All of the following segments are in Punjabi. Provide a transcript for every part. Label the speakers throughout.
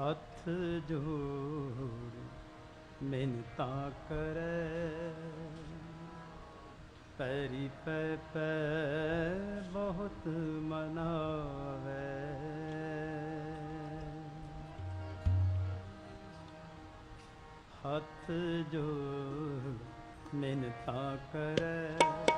Speaker 1: ਹੱਥ ਜੋੜ ਮਿੰਤਾ ਕਰੈ। ਪੈਰੀ ਪੈ ਪੈ ਬਹੁਤ ਮਨਾਵੇ। ਹੱਥ ਜੋੜ ਮਿੰਤਾ ਕਰੈ।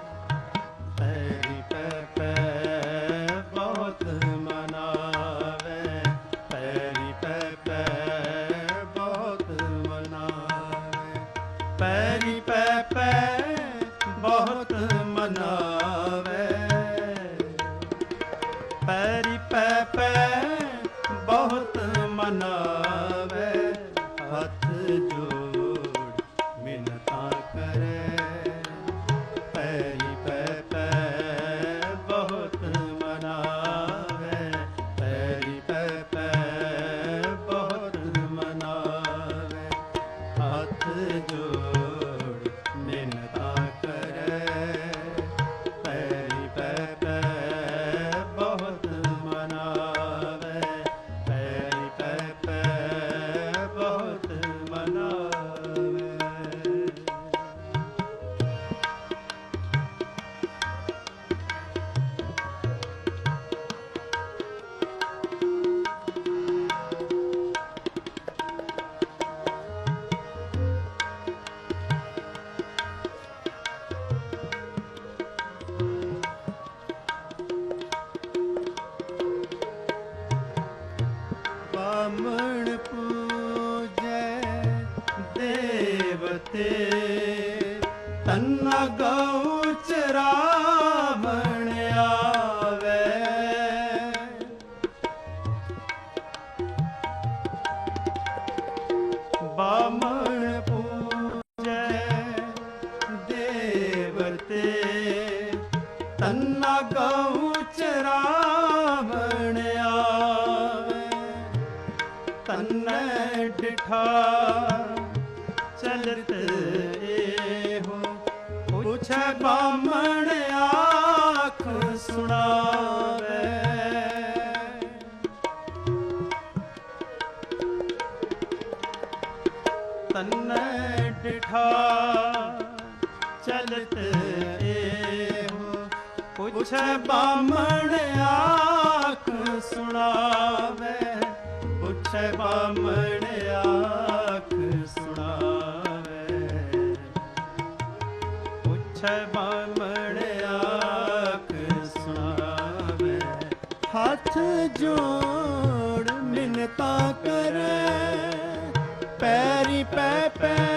Speaker 1: ਦੇਵਤੇ ਤੰਨਾ ਗਉ ਚਰਾਵਣ ਆਵੇ। ਬਾਮਣ ਪੂਜੈ ਦੇਵਤੇ ਤੰਨਾ ਗਉ ਚਰਾਵਣ ਆਵੇ। ਤਨੈ ਡਿਠਾ ਬਾਮਣ ਆਖ ਸੁਣਾਵੇ। ਤਨੈ ਡਿਠਾ ਚਲਤ ਇਹੋ ਪੁੱਛੈ ਬਾਮਣ ਆਖ ਸੁਣਾਵੇ। ਪੁੱਛੈ ਬਾਮਣ ਆਖ ਪੁੱਛੈ ਬਾਮਣ ਆਖ ਹੱਥ ਜੋੜ ਮਿੰਨਤਾ ਕਰੇ ਪੈਰੀ ਪੈ ਪੈ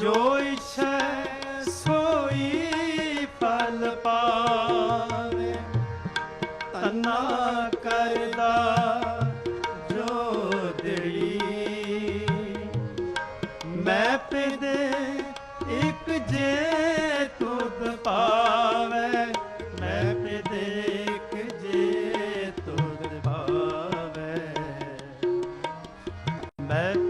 Speaker 1: ਜੋ ਇਛੈ ਸੋਈ ਫਲ ਪਾਵੇ ਤਨਾ ਕਰਦਾ ਜੋ ਦਿੜੀ ਮੈਂ ਪਿਦੇ ਇੱਕ ਜੇ ਤੁਧ ਪਾਵੇ ਮੈਂ ਪਿਦੇ ਇੱਕ ਜੇ ਤੁਧ ਪਾਵੇ ਮੈਂ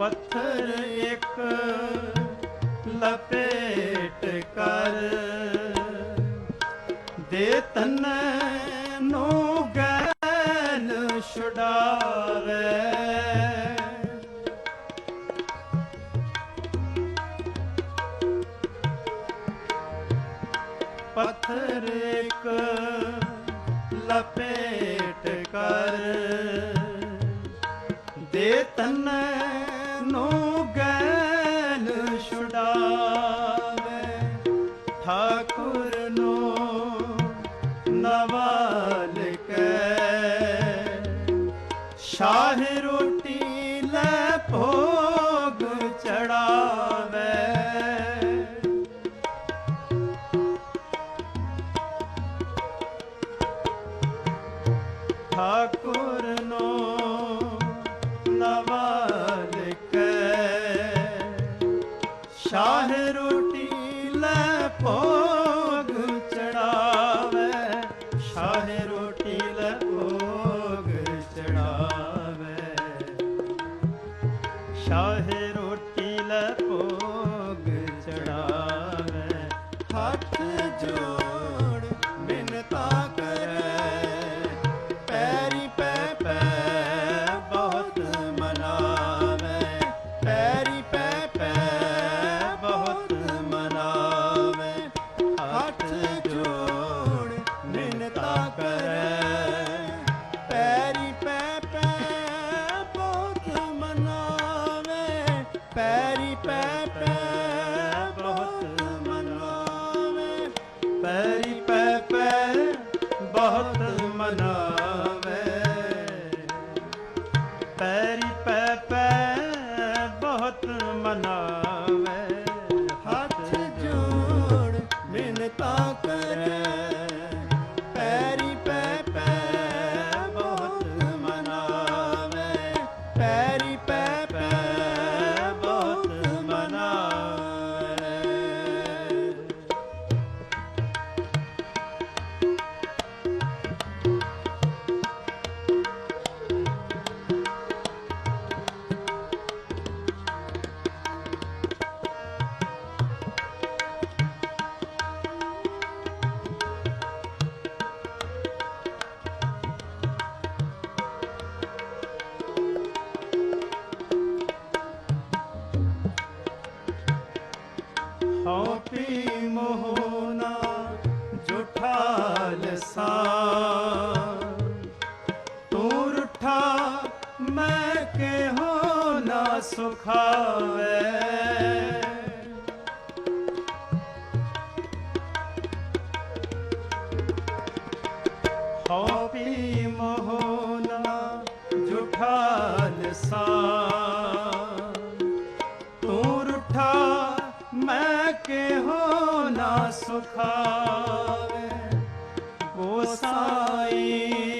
Speaker 1: ਪੱਥਰ ਇੱਕ ਲਪੇਟ ਕਰ। ਦੇ ਤਨ ਨੂੰ ਗੈਲ ਛੁਡਾਵੇ। ਪੱਥਰ ਇੱਕ ਲਪੇਟ ਕਰ। ਦੇ ਤਨ ਸ਼ਾਹ ਰੋਟੀ ਲੈ ਭੋਗ ਚੜਾਵੇ। ਹੱਥ ਜੋੜ ਮਿੰਤਾ ਕਰੇ। ਪੈਰੀ ਪੈ ਪੈ, ਬਹੁਤ ਮਨਾਵੇ। ਪੈਰੀ ਪੈ ਬਹੁਤ ਮਨਾਵੇ। ਹੱਥ ਜੋੜ ਮਿੰਤਾ ਕਰੇ। ਸੁਖਾਵੇ ਹਉ ਪੀ ਮੋਹਨਾ ਜੁਠਾ ਲਸਾਨ ਤੂੰ ਰੁਠਾ ਮੈਂ ਕਿਹੋ ਨਾ ਸੁਖਾਵੇ। ਗੋਸਾਈ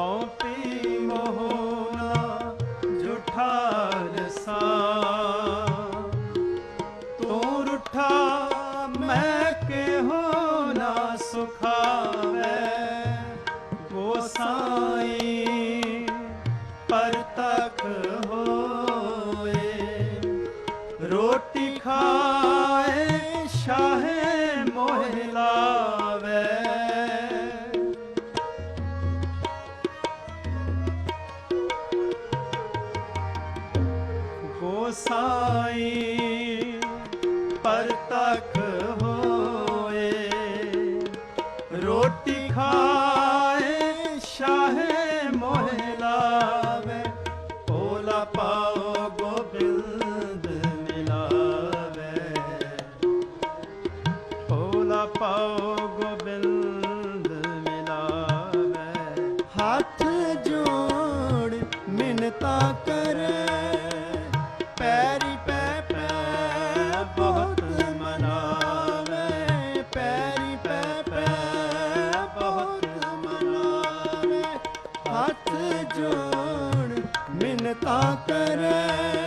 Speaker 1: ਹਉ ਪੀਵੋ ਨਾ ਜੁਠਾ ਰਸਾ ਮੈਂ ਕਿਹੋ ਨਾ ਸੁਖਾਵੇ। ਗੋਸਾਈ ਪਰਤਖ ਹੋਏ। ਰੋਟੀ ਖਾਏ, ਸ਼ਾਹੇ ਮੋਹਲਾ। ਕਿਰਪਾ ਕਰੈ।